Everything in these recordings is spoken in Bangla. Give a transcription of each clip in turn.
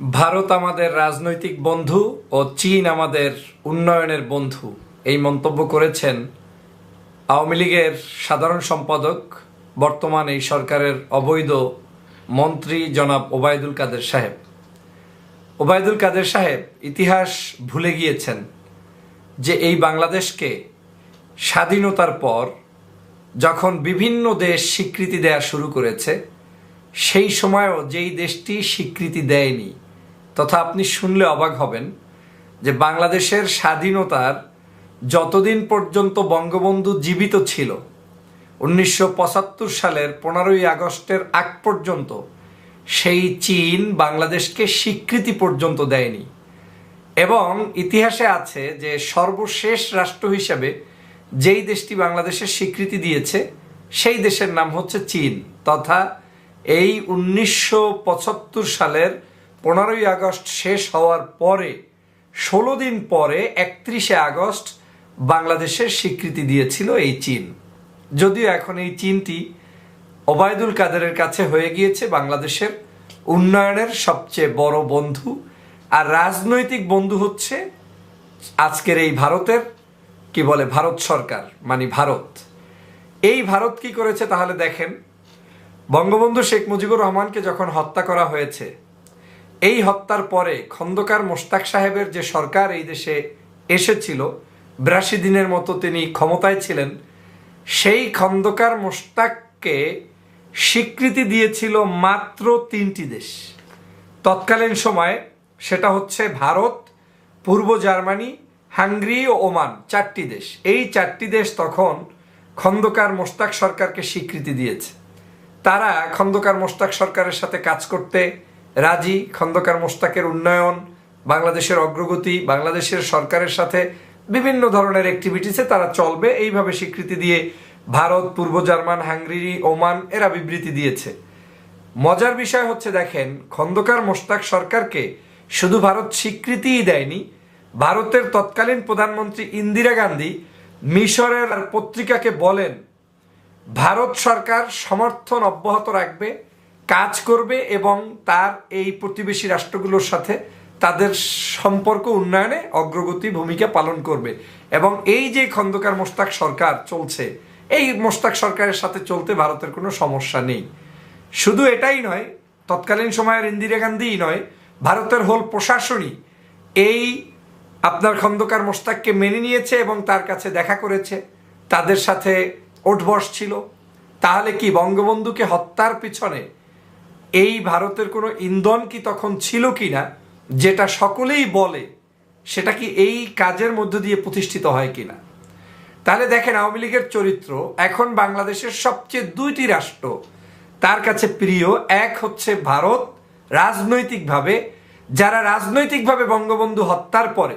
ভারত আমাদের রাজনৈতিক বন্ধু ও চীন আমাদের উন্নয়নের বন্ধু। এই মন্তব্য করেছেন আওয়ামী লীগের সাধারণ সম্পাদক, বর্তমান এই সরকারের অবৈধ মন্ত্রী জনাব ওবায়দুল কাদের সাহেব। ওবায়দুল কাদের সাহেব ইতিহাস ভুলে গিয়েছেন যে এই বাংলাদেশকে স্বাধীনতার পর যখন বিভিন্ন দেশ স্বীকৃতি দেয়া শুরু করেছে, সেই সময়ও যেই দেশটি স্বীকৃতি দেয়নি তথা আপনি শুনলে অবাক হবেন যে বাংলাদেশের স্বাধীনতার যতদিন পর্যন্ত বঙ্গবন্ধু জীবিত ছিল, উনিশশো পঁচাত্তর সালের পনেরোই আগস্টের আগ পর্যন্ত সেই চীন বাংলাদেশকে স্বীকৃতি পর্যন্ত দেয়নি। এবং ইতিহাসে আছে যে সর্বশেষ রাষ্ট্র হিসেবে যেই দেশটি বাংলাদেশের স্বীকৃতি দিয়েছে, সেই দেশের নাম হচ্ছে চীন। তথা এই উনিশশো পঁচাত্তর সালের পনেরোই আগস্ট শেষ হওয়ার পরে, ষোলো দিন পরে একত্রিশে আগস্ট বাংলাদেশের স্বীকৃতি দিয়েছিল এই চীন। যদিও এখন এই চীনটি ওবায়দুল কাদেরের কাছে হয়ে গিয়েছে বাংলাদেশের উন্নয়নের সবচেয়ে বড় বন্ধু আর রাজনৈতিক বন্ধু হচ্ছে আজকের এই ভারতের, কি বলে, ভারত সরকার মানে ভারত। এই ভারত কি করেছে তাহলে দেখেন, বঙ্গবন্ধু শেখ মুজিবুর রহমানকে যখন হত্যা করা হয়েছে এই হত্যার পরে খন্দকার মোশতাক সাহেবের যে সরকার এই দেশে এসেছিল বিরাশি দিনের মতো তিনি ক্ষমতায় ছিলেন, সেই খন্দকার মোশতাককে স্বীকৃতি দিয়েছিল মাত্র তিনটি দেশ। তৎকালীন সময়ে সেটা হচ্ছে ভারত, পূর্ব জার্মানি, হাঙ্গরি ও ওমান, চারটি দেশ। এই চারটি দেশ তখন খন্দকার মোশতাক সরকারকে স্বীকৃতি দিয়েছে। তারা খন্দকার মোশতাক সরকারের সাথে কাজ করতে রাজি, খন্দকার মোশতাকের উন্নয়ন, বাংলাদেশের অগ্রগতি, বাংলাদেশের সরকারের সাথে বিভিন্ন ধরনের অ্যাক্টিভিটিসে তারা চলবে। এইভাবে স্বীকৃতি দিয়ে ভারত, পূর্ব জার্মান, হাঙ্গেরি, ওমান এরা বিবৃতি দিয়েছে। মজার বিষয় হচ্ছে, দেখেন, খন্দকার মোশতাক সরকারকে শুধু ভারত স্বীকৃতিই দেয়নি, ভারতের তৎকালীন প্রধানমন্ত্রী ইন্দিরা গান্ধী মিশরের পত্রিকাকে বলেন, ভারত সরকার সমর্থন অব্যাহত রাখবে কাজ করবে এবং তার এই প্রতিবেশী রাষ্ট্রগুলোর সাথে তাদের সম্পর্ক উন্নয়নে অগ্রগতি ভূমিকা পালন করবে। এবং এই যে খন্দকার মোশতাক সরকার চলছে, এই মোশতাক সরকারের সাথে চলতে ভারতের কোনো সমস্যা নেই। শুধু এটাই নয়, তৎকালীন সময়ের ইন্দিরা গান্ধীই নয়, ভারতের হোল প্রশাসনই এই আপনার খন্দকার মোশতাককে মেনে নিয়েছে এবং তার কাছে দেখা করেছে। তাদের সাথে ওঠবস ছিল। তাহলে কি বঙ্গবন্ধুকে হত্যার পিছনে এই ভারতের কোনো ইন্ধন কি তখন ছিল কি না যেটা সকলেই বলে, সেটা কি এই কাজের মধ্য দিয়ে প্রতিষ্ঠিত হয় কিনা? তাহলে দেখেন, আওয়ামী লীগের চরিত্র এখন বাংলাদেশের সবচেয়ে দুইটি রাষ্ট্র, তার কাছে প্রিয় এক হচ্ছে ভারত, রাজনৈতিকভাবে, যারা রাজনৈতিকভাবে বঙ্গবন্ধু হত্যার পরে,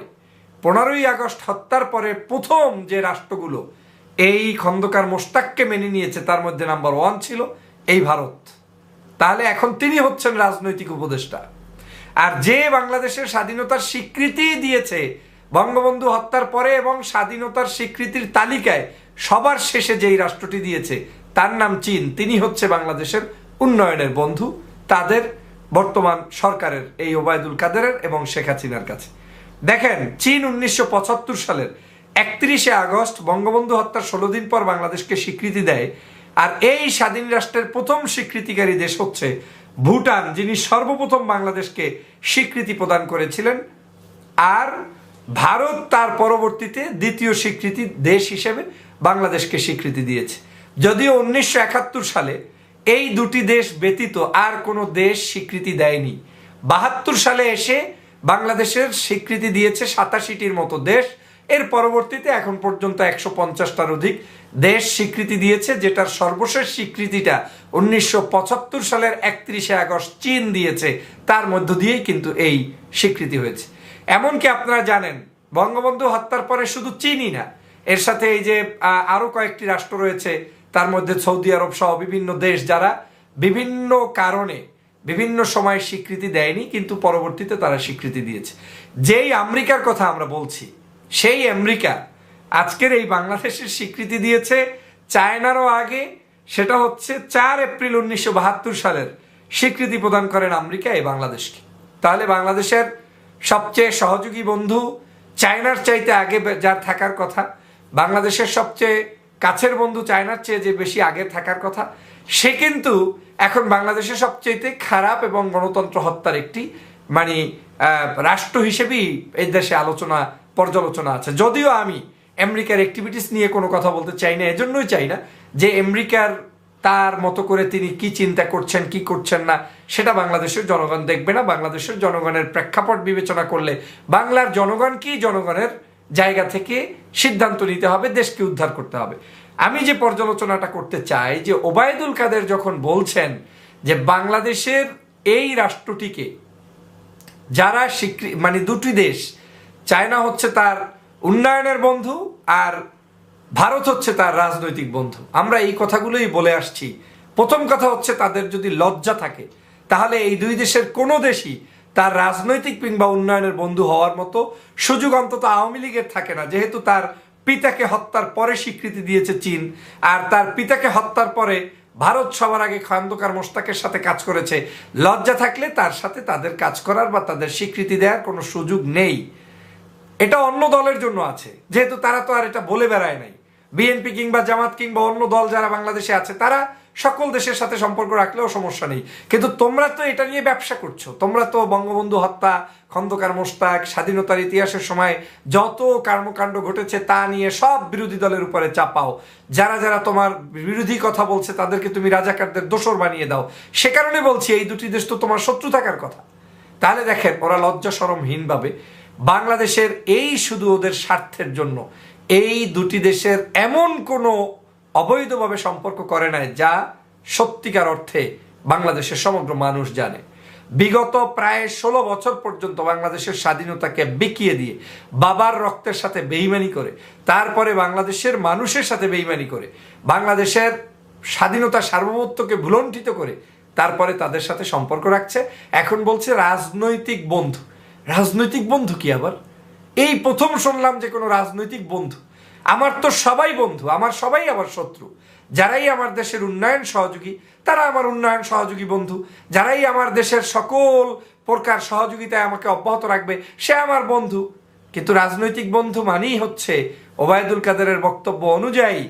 পনেরোই আগস্ট হত্যার পরে প্রথম যে রাষ্ট্রগুলো, এই খন্দকার মোশতাককে মেনে নিয়েছে, তার মধ্যে নাম্বার ওয়ান ছিল এই ভারত। তাহলে এখন তিনি হচ্ছেন রাজনৈতিক উপদেষ্টা। আর যে বাংলাদেশের স্বাধীনতার স্বীকৃতি দিয়েছে, বঙ্গবন্ধু হত্যার পরে এবং স্বাধীনতার স্বীকৃতির তালিকায় সবার শেষে যেই রাষ্ট্রটি দিয়েছে, তার নাম চীন, তিনি হচ্ছে বাংলাদেশের উন্নয়নের বন্ধু, তাদের বর্তমান সরকারের এই ওবায়দুল কাদেরের এবং শেখ হাসিনার কাছে। দেখেন, চীন উনিশশো পঁচাত্তর সালের একত্রিশে আগস্ট বঙ্গবন্ধু হত্যার ষোলো দিন পর বাংলাদেশকে স্বীকৃতি দেয় আর এই স্বাধীন রাষ্ট্রের প্রথম স্বীকৃতিকারী দেশ হচ্ছে ভুটান, যিনি সর্বপ্রথম বাংলাদেশকে স্বীকৃতি প্রদান করেছিলেন। আর ভারত তার পরবর্তীতে দ্বিতীয় স্বীকৃতি দেশ হিসেবে বাংলাদেশকে স্বীকৃতি দিয়েছে। যদিও উনিশশো একাত্তর সালে এই দুটি দেশ ব্যতীত আর কোনো দেশ স্বীকৃতি দেয়নি। বাহাত্তর সালে এসে বাংলাদেশের স্বীকৃতি দিয়েছে সাতাশিটির মতো দেশ। এর পরবর্তীতে এখন পর্যন্ত একশো পঞ্চাশটার অধিক দেশ স্বীকৃতি দিয়েছে, যেটার সর্বশেষ স্বীকৃতিটা উনিশশো পঁচাত্তর সালের একত্রিশে আগস্ট চীন দিয়েছে। তার মধ্য দিয়েই কিন্তু এই স্বীকৃতি হয়েছে। এমনকি আপনারা জানেন, বঙ্গবন্ধু হত্যার পরে শুধু চীনই না, এর সাথে এই যে আরও কয়েকটি রাষ্ট্র রয়েছে, তার মধ্যে সৌদি আরব সহ বিভিন্ন দেশ যারা বিভিন্ন কারণে, বিভিন্ন সময় স্বীকৃতি দেয়নি, কিন্তু পরবর্তীতে তারা স্বীকৃতি দিয়েছে। যেই আমেরিকার কথা আমরা বলছি, সেই আমেরিকা আজকের এই বাংলাদেশের স্বীকৃতি দিয়েছে চায়নারও আগে, সেটা হচ্ছে চার এপ্রিল উনিশশো বাহাত্তর সালের স্বীকৃতি প্রদান করেন আমেরিকা এই বাংলাদেশকে। তাহলে বাংলাদেশের সবচেয়ে সহযোগী বন্ধু চায়নার চাইতে আগে যার থাকার কথা, বাংলাদেশের সবচেয়ে কাছের বন্ধু চায়নার চেয়ে যে বেশি আগে থাকার কথা, সে কিন্তু এখন বাংলাদেশের সবচেয়ে খারাপ এবং গণতন্ত্র হত্যার একটি মানে রাষ্ট্র হিসেবেই এই দেশে আলোচনা, পর্যালোচনা আছে। যদিও আমি আমেরিকার অ্যাক্টিভিটিস নিয়ে কোনো কথা বলতে চাই না, এজন্যই চাই না যে আমেরিকার তার মতো করে তিনি কি চিন্তা করছেন, কি করছেন না, সেটা বাংলাদেশের জনগণ দেখবে না। বাংলাদেশের জনগণের প্রেক্ষাপট বিবেচনা করলে বাংলার জনগণকেই জনগণের জায়গা থেকে সিদ্ধান্ত নিতে হবে, দেশকে উদ্ধার করতে হবে। আমি যে পর্যালোচনাটা করতে চাই, যে ওবায়দুল কাদের যখন বলছেন যে বাংলাদেশের এই রাষ্ট্রটিকে যারা স্বীকৃ মানে দুটি দেশ, চায়না হচ্ছে তার উন্নয়নের বন্ধু আর ভারত হচ্ছে তার রাজনৈতিক বন্ধু। আমরা এই কথাগুলোই বলে আসছি। প্রথম কথা হচ্ছে তাদের যদি লজ্জা থাকে, তাহলে এই দুই দেশের কোনো দেশই তার রাজনৈতিক কিংবা উন্নয়নের বন্ধু হওয়ার মতো সুযোগ অন্তত আওয়ামী লীগের থাকে না। যেহেতু তার পিতাকে হত্যার পরে স্বীকৃতি দিয়েছে চীন, আর তার পিতাকে হত্যার পরে ভারত সবার আগে খন্দকার মোস্তাকের সাথে কাজ করেছে। লজ্জা থাকলে তার সাথে তাদের কাজ করার বা তাদের স্বীকৃতি দেওয়ার কোনো সুযোগ নেই। এটা অন্য দলের জন্য আছে। যেহেতু তারা তো আর এটা বলে বেড়ায় নাই। বিএনপি কিংবা জামাত কিংবা অন্য দল যারা বাংলাদেশে আছে, তারা সকল দেশের সাথে সম্পর্ক রাখলেও সমস্যা নেই। কিন্তু তোমরা তো এটা নিয়ে ব্যবসা করছ। তোমরা তো বঙ্গবন্ধু হত্যা, খন্দকার মোস্তাক স্বাধীনতার ইতিহাসের সময় যত কর্মকাণ্ড ঘটেছে তা নিয়ে সব বিরোধী দলের উপরে চাপাও যারা যারা তোমার বিরোধী কথা বলছে, তাদেরকে তুমি রাজাকারদের দোষর বানিয়ে দাও। সে কারণে বলছি, এই দুটি দেশ তো তোমার শত্রু থাকার কথা। তাহলে দেখেন, ওরা লজ্জা সরমহীনভাবে বাংলাদেশের এই শুধু ওদের স্বার্থের জন্য, এই দুটি দেশের এমন কোনো অবৈধভাবে সম্পর্ক করে নাই যা সত্যিকার অর্থে বাংলাদেশের সমগ্র মানুষ জানে। বিগত প্রায় ষোলো বছর পর্যন্ত বাংলাদেশের স্বাধীনতাকে বিকিয়ে দিয়ে বাবার রক্তের সাথে বেইমানি করে, তারপরে বাংলাদেশের মানুষের সাথে বেইমানি করে, বাংলাদেশের স্বাধীনতা সার্বভৌমত্বকে ভুলণ্ঠিত করে, তারপরে তাদের সাথে সম্পর্ক রাখছে। এখন বলছে রাজনৈতিক বন্ধু। রাজনৈতিক বন্ধু কি আবার? এই প্রথম শুনলাম যে কোনো রাজনৈতিক বন্ধু। আমার তো সবাই বন্ধু, আমার সবাই আমার শত্রু। যারাই আমার দেশের উন্নয়ন সহযোগী, তারা আমার উন্নয়ন সহযোগী বন্ধু। যারাই আমার দেশের সকল প্রকার সহযোগিতায় আমাকে অব্যাহত রাখবে, সে আমার বন্ধু। কিন্তু রাজনৈতিক বন্ধু মানেই হচ্ছে ওবায়দুল কাদেরের বক্তব্য অনুযায়ী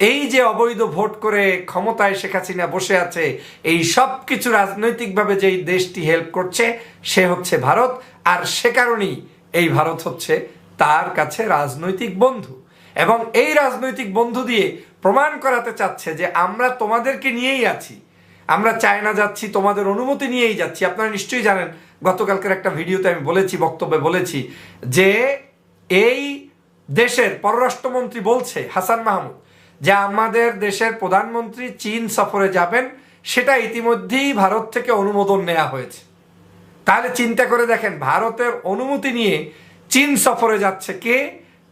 এই যে অবৈধ ভোট করে ক্ষমতায় শেখ হাসিনা বসে আছে, এই সব কিছু রাজনৈতিকভাবে যেই দেশটি হেল্প করছে, সে হচ্ছে ভারত। আর সে কারণেই এই ভারত হচ্ছে তার কাছে রাজনৈতিক বন্ধু। এবং এই রাজনৈতিক বন্ধু দিয়ে প্রমাণ করাতে চাচ্ছে যে আমরা তোমাদেরকে নিয়েই আছি। আমরা চায়না যাচ্ছি, তোমাদের অনুমতি নিয়েই যাচ্ছি। আপনারা নিশ্চয়ই জানেন, গতকালকের একটা ভিডিওতে আমি বলেছি, বক্তব্যে বলেছি যে এই দেশের পররাষ্ট্রমন্ত্রী বলছে, হাসান মাহমুদ যে আমাদের দেশের প্রধানমন্ত্রী চীন সফরে যাবেন, সেটা ইতিমধ্যেই ভারত থেকে অনুমোদন নেওয়া হয়েছে। তাহলে চিন্তা করে দেখেন, ভারতের অনুমতি নিয়ে চীন সফরে যাচ্ছে কে?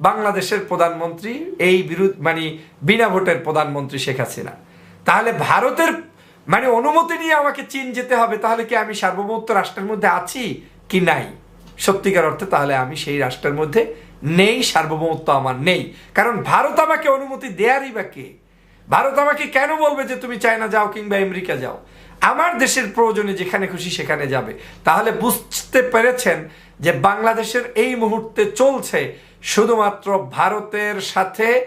বাংলাদেশের প্রধানমন্ত্রী, এই বিরোধ মানে বিনা ভোটের প্রধানমন্ত্রী শেখ হাসিনা। তাহলে ভারতের মানে অনুমতি নিয়ে আমাকে চীন যেতে হবে, তাহলে কি আমি সার্বভৌমত্ব রাষ্ট্রের মধ্যে আছি কি নাই? সত্যিকার অর্থে তাহলে আমি সেই রাষ্ট্রের মধ্যে নেই, সার্বভৌমত্ব আমার নেই। কারণ ভারত আমাকে অনুমতি দেয়ারই বা কে? ভারত আমাকে কেন বলবে যে তুমি চায়না যাও কিংবা আমেরিকা যাও? আমার দেশের প্রয়োজনে যেখানে খুশি সেখানে যাবে। তাহলে বুঝতে পেরেছেন যে বাংলাদেশের এই মুহূর্তে চলছে শুধুমাত্র ভারতের সাথে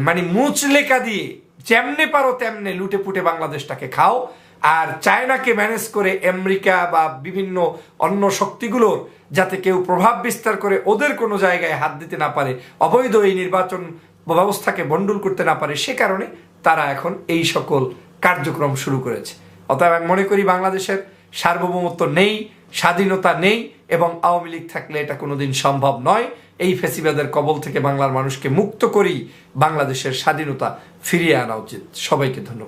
মানে মুচলেকা দিয়ে, যেমনে পারো তেমনে লুটে পুটে বাংলাদেশটাকে খাও। আর চায়নাকে ম্যানেজ করে আমেরিকা বা বিভিন্ন অন্য শক্তিগুলোর যাতে কেউ প্রভাব বিস্তার করে ওদের কোনো জায়গায় হাত দিতে না পারে, অবৈধ এই নির্বাচন ব্যবস্থাকে বন্ডুল করতে না পারে, সে কারণে তারা এখন এই সকল কার্যক্রম শুরু করেছে। অতএব আমি মনে করি বাংলাদেশের সার্বভৌমত্ব নেই, স্বাধীনতা নেই এবং আওয়ামী লীগ থাকলে এটা কোনোদিন সম্ভব নয়। এই ফেসিবাদের কবল থেকে বাংলার মানুষকে মুক্ত করেই বাংলাদেশের স্বাধীনতা ফিরিয়ে আনা উচিত। সবাইকে ধন্যবাদ।